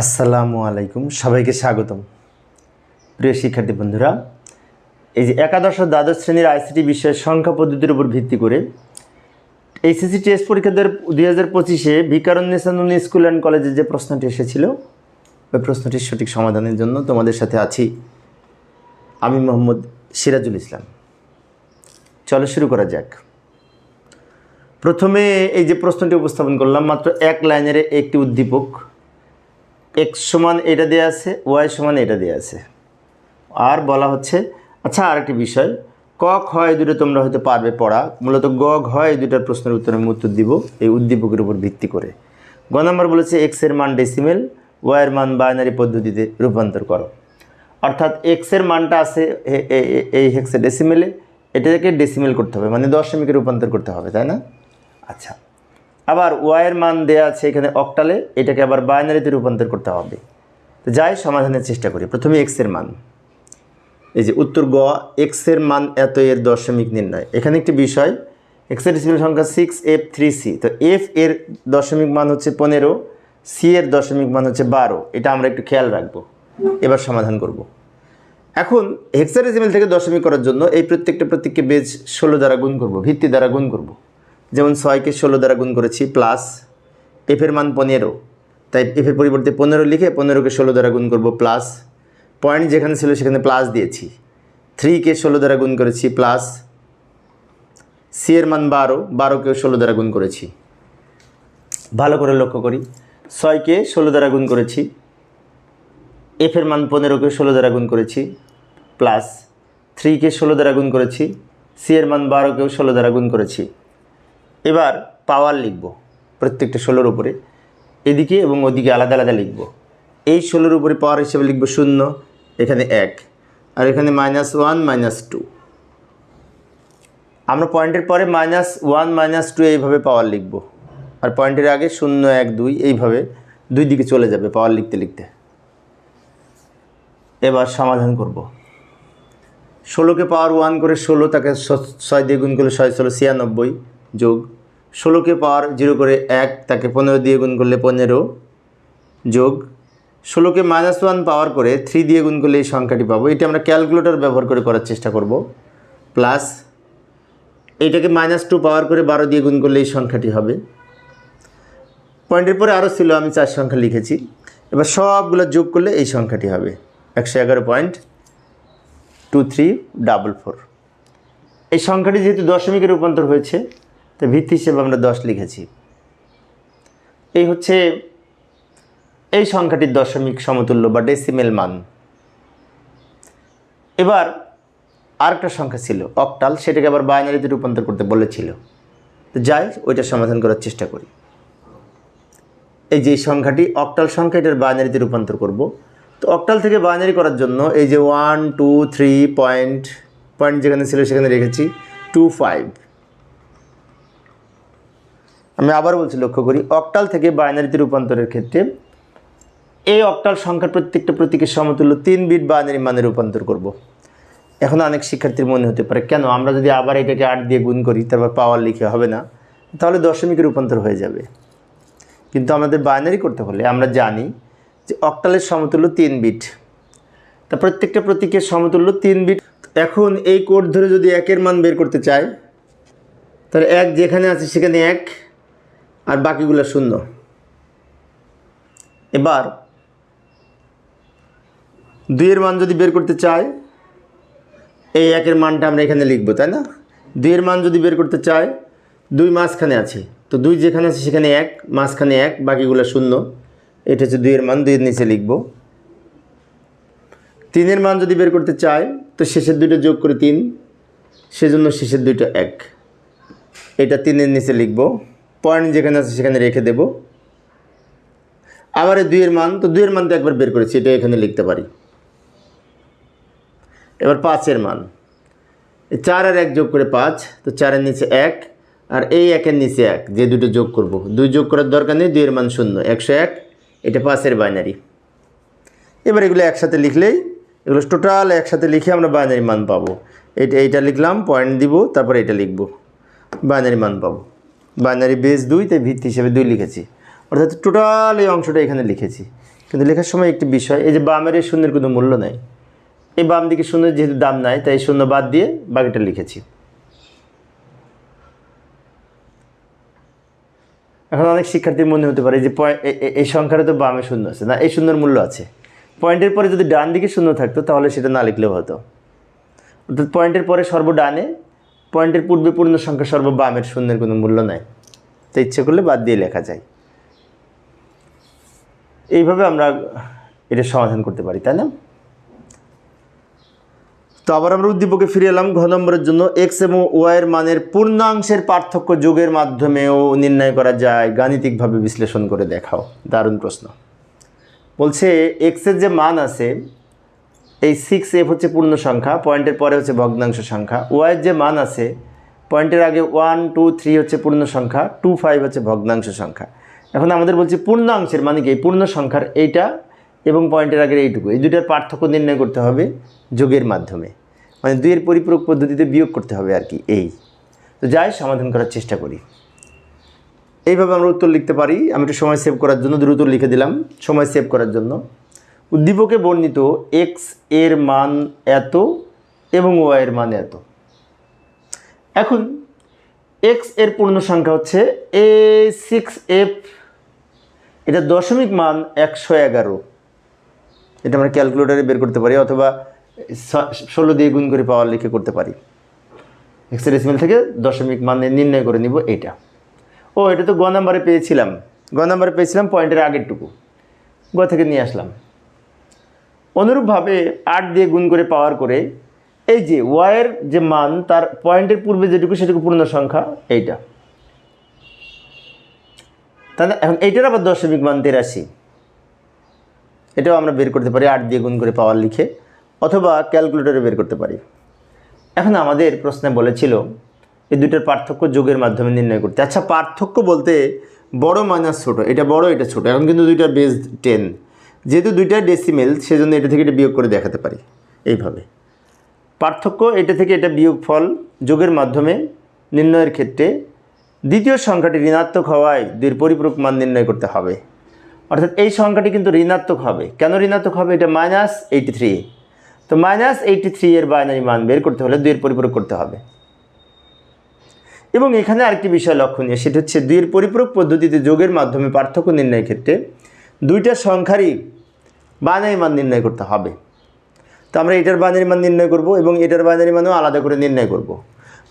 আসসালামু আলাইকুম। সবাইকে স্বাগতম। প্রিয় শিক্ষার্থী বন্ধুরা, এই যে একাদশ দ্বাদশ শ্রেণির আইসিটি বিষয়ের সংখ্যা পদ্ধতির উপর ভিত্তি করে এইচএসসি টেস্ট পরীক্ষাদের দুই হাজার পঁচিশে ভিকারুন্নেসানুন স্কুল অ্যান্ড কলেজে যে প্রশ্নটি এসেছিল, ওই প্রশ্নটির সঠিক সমাধানের জন্য তোমাদের সাথে আছি আমি মোহাম্মদ সিরাজুল ইসলাম। চলো শুরু করা যাক। প্রথমে এই যে প্রশ্নটি উপস্থাপন করলাম, মাত্র এক লাইনের একটি উদ্দীপক এক্স সমান এটা দেওয়া আছে ওয়াই সমান এটা দেওয়া আছে। আর বলা হচ্ছে আচ্ছা আরেকটি বিষয়, ক, খ এই দুটো তোমরা হয়তো পারবে পড়া, মূলত গ, ঘ এই দুটার প্রশ্নের উত্তর আমি উত্তর দিব এই উদ্দীপকের উপর ভিত্তি করে। গ নাম্বার বলেছে এক্সের মান ডেসিমেল ওয়াইয়ের মান বাইনারি পদ্ধতিতে রূপান্তর করো। অর্থাৎ এক্সের মানটা আছে এই হেক্সে ডেসিমেলে এটাকে ডেসিমেল করতে হবে মানে দশমিকে রূপান্তর করতে হবে, তাই না? আচ্ছা আবার ওয়াইয়ের মান দেয়া আছে এখানে অক্টালে এটাকে আবার বাইনারিতে রূপান্তর করতে হবে। তো যাই, সমাধানের চেষ্টা করি। প্রথমে এক্সের মান। এই যে উত্তর গ এক্সের মান এত এর দশমিক নির্ণয়। এখানে একটি বিষয় এক্সের ডেসিমেল সংখ্যা সিক্স এফ থ্রি সি তো এফ এর দশমিক মান হচ্ছে পনেরো সি এর দশমিক মান হচ্ছে বারো। এটা আমরা একটু খেয়াল রাখব। এবার সমাধান করব। এখন হেক্সাডেসিমেল থেকে দশমিক করার জন্য এই প্রত্যেকটা প্রত্যেককে বেজ ষোলো দ্বারা গুণ করব, ভিত্তি দ্বারা গুণ করব। যেমন ছয়কে ষোলো দ্বারা গুণ করেছি প্লাস এফের মান পনেরো। তাই এফের পরিবর্তে পনেরো লিখে পনেরোকে ষোলো দ্বারা গুণ করব প্লাস পয়েন্ট যেখানে ছিল সেখানে প্লাস দিয়েছি। থ্রিকে ষোলো দ্বারা গুণ করেছি প্লাস সি এর মান বারো, বারোকেও ষোলো দ্বারা গুণ করেছি। ভালো করে লক্ষ্য করি। ছয়কে ষোলো দ্বারা গুণ করেছি এফের মান পনেরোকে ষোলো দ্বারা গুণ করেছি প্লাস থ্রিকে ষোলো দ্বারা গুণ করেছি সি এর মান বারোকেও ষোলো দ্বারা গুণ করেছি। এবার পাওয়ার লিখব প্রত্যেকটা ষোলোর উপরে, এদিকে এবং ওদিকে আলাদা আলাদা লিখব। এই ষোলোর উপরে পাওয়ার হিসেবে লিখব শূন্য, এখানে এক, আর এখানে মাইনাস ওয়ান মাইনাস টু আমরা পয়েন্টের পরে মাইনাস ওয়ান মাইনাস টু এইভাবে পাওয়ার লিখব। আর পয়েন্টের আগে শূন্য, এক, দুই এইভাবে দুই দিকে চলে যাবে পাওয়ার লিখতে লিখতে। এবার সমাধান করব। ষোলোকে পাওয়ার ওয়ান করে ষোলো তাকে ছয় দিয়ে গুণ করলে ছয়, ষোলো, ছিয়ানব্বই যোগ ষোলোকে পাওয়ার জিরো করে এক, তাকে পনেরো দিয়ে গুণ করলে পনেরো যোগ। ষোলোকে মাইনাস ওয়ান পাওয়ার করে থ্রি দিয়ে গুণ করলে এই সংখ্যাটি পাবো। এটা আমরা ক্যালকুলেটর ব্যবহার করে করার চেষ্টা করব। প্লাস এইটাকে মাইনাস টু পাওয়ার করে বারো দিয়ে গুণ করলে এই সংখ্যাটি হবে। পয়েন্টের পরে আরও ছিল, আমি চার সংখ্যা লিখেছি। এবার সবগুলো যোগ করলে এই সংখ্যাটি হবে। একশো এগারো point two three double four এই সংখ্যাটি যেহেতু দশমিকে রূপান্তর হয়েছে তাই ভিত্তি হিসেবে আমরা দশ লিখেছি। এই হচ্ছে এই সংখ্যাটির দশমিক সমতুল্য বা ডেসিমেল মান। এবার আরেকটা সংখ্যা ছিল অকটাল সেটাকে আবার বাইনারিতে রূপান্তর করতে বলেছিল। তো যাই, ওইটা সমাধান করার চেষ্টা করি। এই যে সংখ্যাটি অকটাল সংখ্যা, এটার বাইনারিতে রূপান্তর করব। তো অকটাল থেকে বাইনারি করার জন্য এই যে one two three point point যেখানে ছিল সেখানে রেখেছি টু ফাইভ আমি আবার বলছি, লক্ষ্য করি, অক্টাল থেকে বাইনারিতে রূপান্তরের ক্ষেত্রে এই অক্টাল সংখ্যার প্রত্যেকটা প্রতীকের সমতুল্য তিন বিট বাইনারি মানে রূপান্তর করব। এখন অনেক শিক্ষার্থীর মনে হতে পারে, কেন আমরা যদি আবার এটাকে আট দিয়ে গুণ করি, তারপর পাওয়ার লিখে হবে না? তাহলে দশমিকে রূপান্তর হয়ে যাবে। কিন্তু আমাদের বাইনারি করতে হলে আমরা জানি যে অক্টালের সমতুল্য তিন বিট। তা প্রত্যেকটা প্রতীকের সমতুল্য তিন বিট। এখন এই কোড ধরে যদি একের মান বের করতে চাই, তাহলে এক যেখানে আছে সেখানে এক আর বাকিগুলো শূন্য। এবার দুইয়ের মান যদি বের করতে চাই, এই একের মানটা আমরা এখানে লিখব, তাই না? দুইয়ের মান যদি বের করতে চাই, দুই মাঝখানে আছে। তো দুই যেখানে আছে সেখানে এক, মাঝখানে এক, বাকিগুলো শূন্য। এটা হচ্ছে দুইয়ের মান, দুইয়ের নিচে লিখব। তিনের মান যদি বের করতে চাই, তো শেষের দুইটা যোগ করে তিন, সেজন্য শেষের দুইটা এক। এটা তিনের নিচে লিখব। পয়েন্ট যেখানে আছে সেখানে রেখে দেব। আবার এই দুইয়ের মান, তো দুইয়ের মান তো একবার বের করেছি, এটা এখানে লিখতে পারি। এবার পাঁচের মান। এই চার আর এক যোগ করে পাঁচ, তো চারের নিচে এক, আর এই একের নিচে এক, যে দুটো যোগ করব। দুই যোগ করার দরকার নেই, দুইয়ের মান শূন্য, একশো এক, এটা পাঁচের বাইনারি। এবার এগুলো একসাথে লিখলেই, এগুলো টোটাল একসাথে লিখে আমরা বাইনারি মান পাবো। এটা, এইটা লিখলাম, পয়েন্ট দিব, তারপরে এটা লিখব। বাইনারি মান পাবো। বাইনারি বেস দুই তাই ভিত্তি হিসেবে দুই লিখেছি। অর্থাৎ টোটাল এই অংশটা এখানে লিখেছি। কিন্তু লেখার সময় একটি বিষয়, এই যে বামের এই শূন্যের কোনো মূল্য নাই। এই বাম দিকে শূন্যের যেহেতু দাম নাই, তাই শূন্য বাদ দিয়ে বাকিটা লিখেছি। এখন অনেক শিক্ষার্থীর মনে হতে পারে যে এই সংখ্যাটা তো বামে শূন্য আছে, না? এই শূন্যর মূল্য আছে। পয়েন্টের পরে যদি ডান দিকে শূন্য থাকতো, তাহলে সেটা না লিখলেও হতো। অর্থাৎ পয়েন্টের পরে সর্ব ডানে পয়েন্টের পূর্বে পূর্ণ সংখ্যা সর্ব বামের শূন্যের কোনো মূল্য নাই। তো ইচ্ছে করলে বাদ দিয়ে লেখা যায়। এইভাবে আমরা এটা সমাধান করতে পারি, তাই না? তো আবার আমরা উদ্দীপকে ফিরে এলাম ঘ নম্বরের জন্য। এক্স এবং ওয়াইয়ের মানের পূর্ণাংশের পার্থক্য যোগের মাধ্যমেও নির্ণয় করা যায়। গাণিতিকভাবে বিশ্লেষণ করে দেখাও। দারুণ প্রশ্ন। বলছে এক্সের যে মান আছে এই সিক্স এফ হচ্ছে পূর্ণ সংখ্যা পয়েন্টের পরে হচ্ছে ভগ্নাংশ সংখ্যা। ওয়াইয়ের যে মান আছে পয়েন্টের আগে ওয়ান টু থ্রি হচ্ছে পূর্ণ সংখ্যা টু ফাইভ হচ্ছে ভগ্নাংশ সংখ্যা। এখন আমাদের বলছে পূর্ণাংশের মানে কি? পূর্ণ সংখ্যার এইটা এবং পয়েন্টের আগের এইটুকু। এই দুটার পার্থক্য নির্ণয় করতে হবে যোগের মাধ্যমে। মানে দুইয়ের পরিপূরক পদ্ধতিতে বিয়োগ করতে হবে আর কি, এই। তো যাই, সমাধান করার চেষ্টা করি। এইভাবে আমরা উত্তর লিখতে পারি। আমি একটু সময় সেভ করার জন্য, দ্রুত লিখে দিলাম। সময় সেভ করার জন্য। উদ্দীপকে বর্ণিত এক্সের মান এত এবং ওয়াই এর মান এত। এখন এক্সের পূর্ণ সংখ্যা হচ্ছে এ সিক্স এফ এটা দশমিক মান একশো এগারো। এটা আমরা ক্যালকুলেটারে বের করতে পারি অথবা ষোলো দিয়ে গুণ করে পাওয়ার লিখে করতে পারি। এক্সের ডেসিমেল থেকে দশমিক মান নির্ণয় করে নিব এইটা ও, এটা তো গ নাম্বারে পেয়েছিলাম। গ নাম্বারে পেয়েছিলাম পয়েন্টের আগেরটুকু। গ থেকে নিয়ে আসলাম। অনুরূপভাবে আট দিয়ে গুণ করে পাওয়ার করে এই যে ওয়াইয়ের যে মান, তার পয়েন্টের পূর্বে যেটুকু সেটুকু পূর্ণ সংখ্যা এইটা। তাহলে এখন এইটার আবার দশমিক মান তেরাশি। এটাও আমরা বের করতে পারি, আট দিয়ে গুণ করে পাওয়ার লিখে, অথবা ক্যালকুলেটরে বের করতে পারি। এখন আমাদের প্রশ্নে বলেছিল, এই দুটোর পার্থক্য যোগের মাধ্যমে নির্ণয় করতে। আচ্ছা পার্থক্য বলতে বড় মাইনাস ছোট, এটা বড়, এটা ছোট, এখন কিন্তু দুইটা বেস টেন যেহেতু দুইটা ডেসিমেল সেজন্য এটা থেকে এটা বিয়োগ করে দেখাতে পারি। এইভাবে। পার্থক্য, এটা থেকে এটা বিয়োগ ফল যোগের মাধ্যমে নির্ণয়ের ক্ষেত্রে দ্বিতীয় সংখ্যাটি ঋণাত্মক হওয়ায় দুইয়ের পরিপূরক মান নির্ণয় করতে হবে। অর্থাৎ এই সংখ্যাটি কিন্তু ঋণাত্মক হবে। কেন ঋণাত্মক হবে? এটা মাইনাস এইটি থ্রি তো মাইনাস এইটি থ্রি এর বাইনারি মান বের করতে হলে দুইয়ের পরিপূরক করতে হবে। এবং এখানে আরেকটি বিষয় লক্ষণীয়, সেটা হচ্ছে দুইয়ের পরিপূরক পদ্ধতিতে যোগের মাধ্যমে পার্থক্য নির্ণয়ের ক্ষেত্রে দুইটা সংখ্যারই বাইনারি মান নির্ণয় করতে হবে। তো আমরা এটার বাইনারি মান নির্ণয় করব এবং এটার বাইনারি মানও আলাদা করে নির্ণয় করব।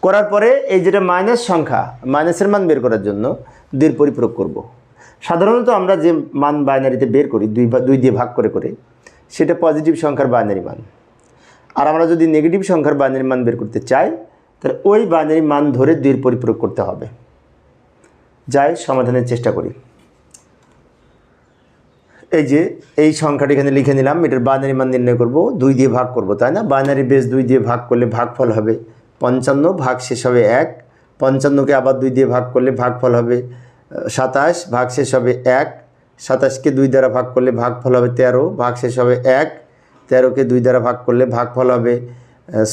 করার পরে এই যেটা মাইনাস সংখ্যা, মাইনাসের মান বের করার জন্য দুইয়ের পরিপূরক করব। সাধারণত আমরা যে মান বাইনারিতে বের করি, দুই দুই দিয়ে ভাগ করে করে, সেটা পজিটিভ সংখ্যার বাইনারি মান। আর আমরা যদি নেগেটিভ সংখ্যার বাইনারি মান বের করতে চাই, তাহলে ওই বাইনারি মান ধরে দুইয়ের পরিপূরক করতে হবে। যাই, সমাধানের চেষ্টা করি। এই যে, এই সংখ্যাটি এখানে লিখে নিলাম, এটার বাইনারি মান নির্ণয় করব, দুই দিয়ে ভাগ করব, তাই না? বাইনারি বেস দুই দিয়ে ভাগ করলে ভাগফল হবে পঞ্চান্ন, ভাগ শেষ হবে এক। পঞ্চান্নকে আবার দুই দিয়ে ভাগ করলে ভাগফল হবে সাতাশ, ভাগ শেষ হবে এক। সাতাশকে দুই দ্বারা ভাগ করলে ভাগফল হবে তেরো, ভাগ শেষ হবে এক। তেরোকে দুই দ্বারা ভাগ করলে ভাগফল হবে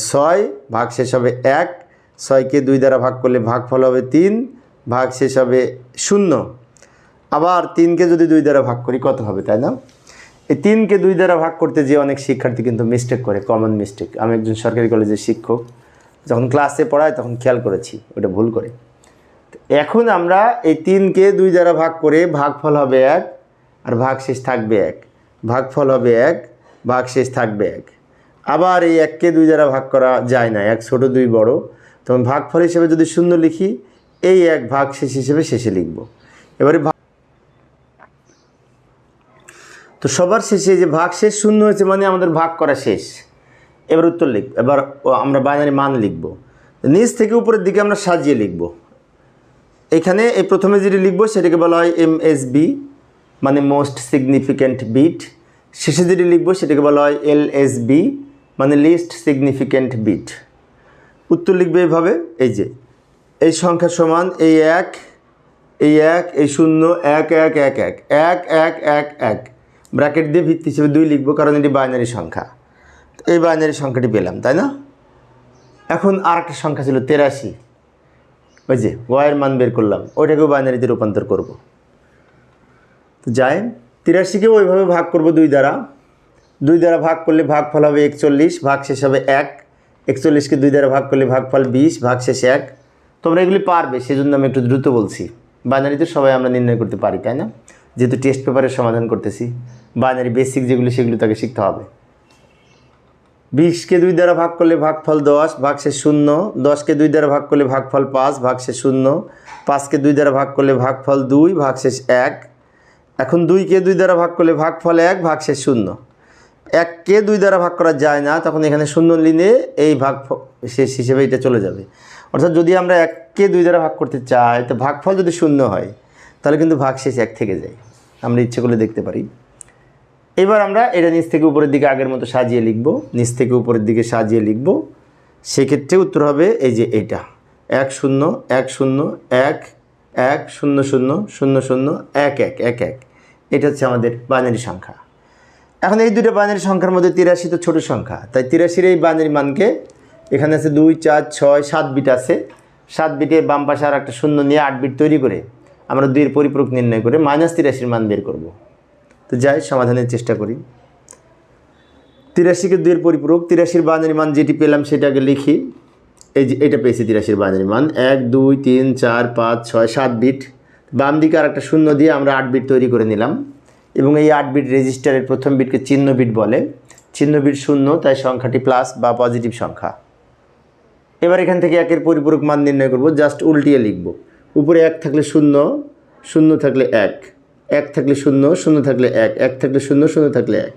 ছয়, ভাগ শেষ হবে এক। ছয়কে দুই দ্বারা ভাগ করলে ভাগফল হবে তিন। ভাগ শেষ হবে শূন্য। আবার তিনকে যদি দুই দ্বারা ভাগ করি, কত হবে তাই না? এই তিনকে দুই দ্বারা ভাগ করতে যে অনেক শিক্ষার্থী কিন্তু মিস্টেক করে কমন মিস্টেক আমি একজন সরকারি কলেজের শিক্ষক, যখন ক্লাসে পড়ায় তখন খেয়াল করেছি, ওটা ভুল করে। এখন আমরা এই তিনকে দুই দ্বারা ভাগ করে ভাগফল হবে এক, আর ভাগশেষ থাকবে এক। ভাগফল হবে এক, ভাগশেষ থাকবে এক। আবার এই এককে দুই দ্বারা ভাগ করা যায় না, এক ছোট, দুই বড়। তখন ভাগফল হিসেবে যদি শূন্য লিখি, এই এক ভাগশেষ হিসেবে শেষে লিখব। এবারে ভাগ তো সবার শেষে যে ভাগ শেষ শূন্য হয়েছে মানে আমাদের ভাগ করা শেষ। এবার উত্তর লিখ, এবার আমরা বাইনারি মান লিখব। নিচ থেকে উপরের দিকে আমরা সাজিয়ে লিখব। এখানে এই প্রথমে যেটি লিখব সেটাকে বলা হয় এম এস বি মানে মোস্ট সিগনিফিক্যান্ট বিট শেষে যেটি লিখব সেটাকে বলা হয় এল এস বি মানে লিস্ট সিগনিফিক্যান্ট বিট উত্তর লিখবে এইভাবে এই যে, এই সংখ্যা সমান এই এক এই এক, এই শূন্য, এক এক এক এক এক এক এক এক। ব্র্যাকেট দিয়ে ভিত্তি হিসেবে দুই লিখব, কারণ এটি বাইনারি সংখ্যা। এই বাইনারি সংখ্যাটি পেলাম, তাই না? এখন আর একটা সংখ্যা ছিল তেরাশি। ওই যে ওয়াইয়ের মান বের করলাম, ওইটাকেও বাইনারিতে রূপান্তর করব। তো যাই, তিরাশিকে ওইভাবে ভাগ করব দুই দ্বারা। দুই দ্বারা ভাগ করলে ভাগফল হবে একচল্লিশ, ভাগ শেষ হবে এক। একচল্লিশকে দুই দ্বারা ভাগ করলে ভাগফল বিশ, ভাগ শেষ এক। তোমরা এগুলি পারবে, সেজন্য আমি একটু দ্রুত বলছি। বাইনারি তো সবাই আমরা নির্ণয় করতে পারি, তাই না? যেহেতু টেস্ট পেপারের সমাধান করতেছি। বাইনারি বেসিক যেগুলি সেগুলি তাকে শিখতে হবে। বিশকে দুই দ্বারা ভাগ করলে ভাগফল দশ ভাগশেষ শূন্য। দশকে দুই দ্বারা ভাগ করলে ভাগফল পাঁচ ভাগশেষ শূন্য। পাঁচকে দুই দ্বারা ভাগ করলে ভাগফল দুই ভাগশেষ এক। এখন দুইকে দুই দ্বারা ভাগ করলে ভাগফল এক ভাগশেষ শূন্য। এককে দুই দ্বারা ভাগ করা যায় না, তখন এখানে শূন্য লিনে এই ভাগ শেষ হিসেবে এটা চলে যাবে। অর্থাৎ যদি আমরা এককে দুই দ্বারা ভাগ করতে চাই, তো ভাগফল যদি শূন্য হয়, তাহলে কিন্তু ভাগশেষ এক থেকে যায়। আমরা ইচ্ছে করলে দেখতে পারি। এবার আমরা এটা নিচ থেকে উপরের দিকে আগের মতো সাজিয়ে লিখব। নিচ থেকে উপরের দিকে সাজিয়ে লিখব। সেক্ষেত্রে উত্তর হবে এই যে এটা। এক শূন্য এক শূন্য, এক এক, শূন্য শূন্য শূন্য শূন্য, এক এক এক এক। এটা হচ্ছে আমাদের বাইনারি সংখ্যা। এখন এই দুটো বাইনারি সংখ্যার মধ্যে তিরাশি তো ছোটো সংখ্যা। তাই তিরাশির এই বাইনারি মানকে এখানে আছে দুই, চার, ছয়, সাত বিট আছে। সাত বিটে বাম পাশে আর একটা শূন্য নিয়ে আট বিট তৈরি করে আমরা দুইয়ের পরিপূরক নির্ণয় করে মাইনাস তিরাশির মান বের করব। তো যাই, সমাধানের চেষ্টা করি। তিরাশিকে দুইয়ের পরিপূরক, তিরাশির বাইনারি মান যেটি পেলাম সেটা আগে লিখি। এই যে, এটা পেয়েছি তিরাশির বাইনারি মান। এক, দুই, তিন, চার, পাঁচ, ছয়, সাত বিট। বাম দিকে আর একটা শূন্য দিয়ে আমরা আট বিট তৈরি করে নিলাম। এবং এই আট বিট রেজিস্টারের প্রথম বিটকে চিহ্ন বিট বলে। চিহ্ন বিট শূন্য, তাই সংখ্যাটি প্লাস বা পজিটিভ সংখ্যা। এবার এখান থেকে একের পরিপূরক মান নির্ণয় করব, জাস্ট উল্টিয়ে লিখব। উপরে এক থাকলে শূন্য শূন্য থাকলে এক। এক থাকলে শূন্য শূন্য থাকলে এক এক থাকলে শূন্য শূন্য থাকলে এক।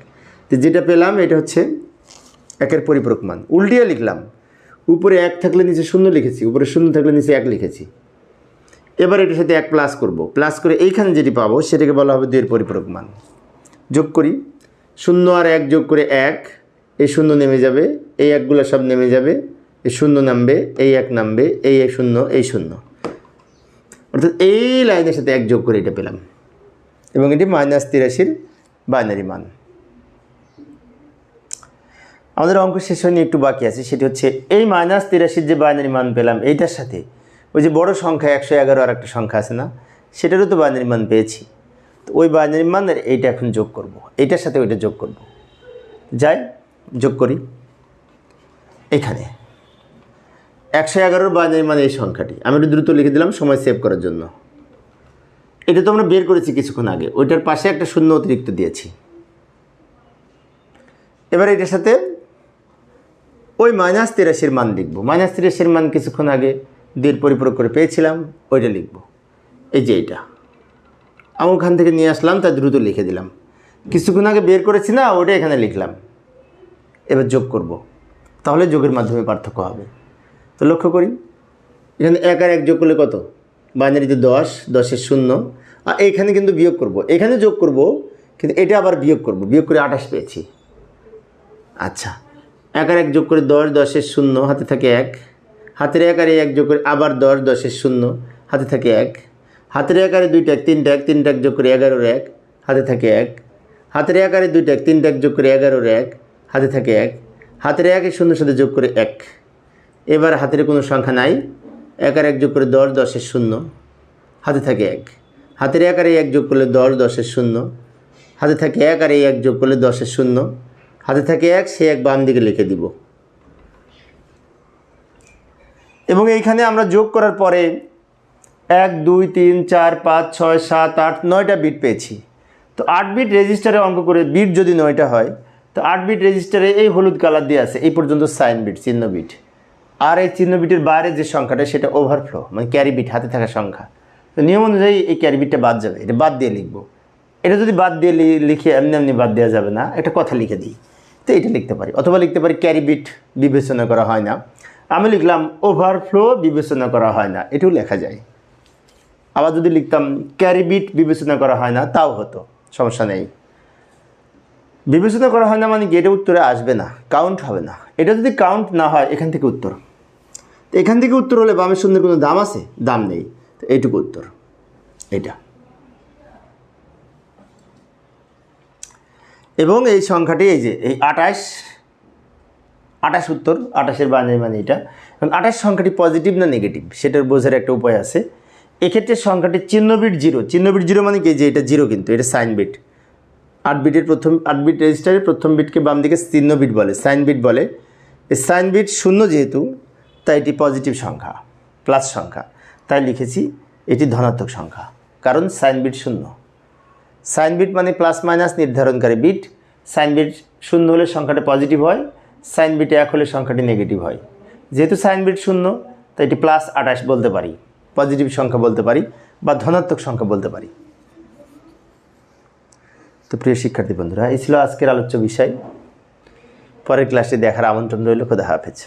তো যেটা পেলাম, এটা হচ্ছে একের পরিপূরক মান। উল্টিয়ে লিখলাম, উপরে এক থাকলে নিচে শূন্য লিখেছি, উপরে শূন্য থাকলে নিচে এক লিখেছি। এবার এটার সাথে এক প্লাস করব। প্লাস করে এইখানে যেটি পাবো, সেটাকে বলা হবে দুইয়ের পরিপূরক মান। যোগ করি, শূন্য আর এক যোগ করে এক, এই শূন্য নেমে যাবে, এই একগুলো সব নেমে যাবে, এই শূন্য নামবে, এই এক নামবে, এই এক শূন্য, এই শূন্য। অর্থাৎ এই লাইনের সাথে এক যোগ করে এটা পেলাম। এবং এটি মাইনাস তিরাশির বাইনারি মান। আমাদের অঙ্ক শেষ হয়নি, একটু বাকি আছে। সেটি হচ্ছে, এই মাইনাস তিরাশির যে বাইনারি মান পেলাম, এইটার সাথে ওই যে বড় সংখ্যা একশো এগারো আর একটা সংখ্যা আছে না, সেটারও তো বাইনারি মান পেয়েছি। তো ওই বাইনারি মানের এইটা এখন যোগ করব। এইটার সাথে ওইটা যোগ করব। যাই, যোগ করি। এখানে একশো এগারোর বাইনারি মানে এই সংখ্যাটি। আমি একটু দ্রুত লিখে দিলাম, সময় সেভ করার জন্য। এটা তো আমরা বের করেছি কিছুক্ষণ আগে। ওইটার পাশে একটা শূন্য অতিরিক্ত দিয়েছি। এবার এটার সাথে ওই মাইনাস তিরাশির মান লিখব। মাইনাস তিরাশির মান কিছুক্ষণ আগে দুইয়ের পরিপূরক করে পেয়েছিলাম, ওইটা লিখব। এই যে এইটা আমি ওখান থেকে নিয়ে আসলাম তা দ্রুত লিখে দিলাম। কিছুক্ষণ আগে বের করেছি না ওটা এখানে লিখলাম। এবার যোগ করব। তাহলে যোগের মাধ্যমে পার্থক্য হবে। তো লক্ষ্য করি, এখানে এক আর এক যোগ করলে কত? বাইনারিতে দশ, দশের শূন্য। আর এইখানে কিন্তু বিয়োগ করব। এখানে যোগ করব, কিন্তু এটা আবার বিয়োগ করব। বিয়োগ করে আঠাশ পেয়েছি। আচ্ছা এক আর এক যোগ করে দশ, দশের শূন্য, হাতে থাকে এক। হাতের এক আর এক যোগ করে আবার দশ, দশের শূন্য, হাতে থাকে এক। হাতের এক আরে দুইটা এক, তিনটা এক তিনটা এক যোগ করে এগারোর এক, হাতে থাকে এক। হাতের এক আরে দুইটা এক, তিনটা এক যোগ করে এগারোর এক, হাতে থাকে এক। হাতের এক শূন্যর সাথে যোগ করে এক। এবার হাতের কোনো সংখ্যা নাই। এক আর এক যোগ করে দশ, দশের শূন্য। হাতে থাকে এক। হাতের এক আর এক যোগ করলে দশ, দশের শূন্য। হাতে থাকে এক আর এক যোগ করলে দশের শূন্য। হাতে থাকে এক, সে এক বাম দিকে লিখে দিব। এবং এইখানে আমরা যোগ করার পরে এক, দুই, তিন, চার, পাঁচ, ছয়, সাত, আট, নয়টা বিট পেয়েছি। তো আট বিট রেজিস্টারে অঙ্ক করে বিট যদি নয়টা হয়, তো আট বিট রেজিস্টারে এই হলুদ কালার দিয়ে আছে। এই পর্যন্ত সাইন বিট, চিহ্ন বিট। আর এই চিহ্ন বিটের বাইরে যে সংখ্যাটা, সেটা ওভারফ্লো মানে ক্যারি বিট হাতে থাকা সংখ্যা। তো নিয়ম অনুযায়ী এই ক্যারি বিটটা বাদ যাবে, এটা বাদ দিয়ে লিখব। এটা যদি বাদ দিয়ে লিখে এমনি এমনি বাদ দেওয়া যাবে না, একটা কথা লিখে দিই। তো এটা লিখতে পারি, অথবা লিখতে পারি ক্যারি বিট বিবেচনা করা হয় না। আমি লিখলাম ওভারফ্লো বিবেচনা করা হয় না, এটাও লেখা যায়। আবার যদি লিখতাম ক্যারি বিট বিবেচনা করা হয় না, তাও হতো, সমস্যা নেই। বিবেচনা করা হয় না মানে এটা উত্তরে আসবে না কাউন্ট হবে না। এটা যদি কাউন্ট না হয়, এখান থেকে উত্তর। তো এখান থেকে উত্তর হলে বামের শূন্যের কোনো দাম আছে? দাম নেই। তো এইটুকু উত্তর। এটা এবং এই সংখ্যাটি এই যে, এই আঠাশ আঠাশ উত্তর, আঠাশের বাইনারি মানে এটা। এখন আঠাশ সংখ্যাটি পজিটিভ না নেগেটিভ সেটার বোঝার একটা উপায় আছে। এক্ষেত্রে সংখ্যাটি চিহ্ন বিট জিরো। চিহ্ন বিট জিরো মানে কি? যে এটা জিরো কিন্তু, এটা সাইন বিট আট বিটের প্রথম, আট বিট রেজিস্টারের প্রথম বিটকে বাম দিকে চিহ্ন বিট বলে সাইন বিট বলে। এই সাইন বিট শূন্য যেহেতু তাই এটি পজিটিভ সংখ্যা প্লাস সংখ্যা। তাই লিখেছি এটি ধনাত্মক সংখ্যা, কারণ সাইন বিট শূন্য। সাইন বিট মানে প্লাস মাইনাস নির্ধারণকারী বিট সাইন বিট শূন্য হলে সংখ্যাটা পজিটিভ হয় সাইন বিট এক হলে সংখ্যাটি নেগেটিভ হয়। যেহেতু সাইন বিট শূন্য, তাই এটি প্লাস আঠাশ বলতে পারি পজিটিভ সংখ্যা বলতে পারি, বা ধনাত্মক সংখ্যা বলতে পারি। তো প্রিয় শিক্ষার্থী বন্ধুরা, এই ছিল আজকের আলোচ্য বিষয়। পরের ক্লাসে দেখার আমন্ত্রণ রইল, খোদা হাফেজ।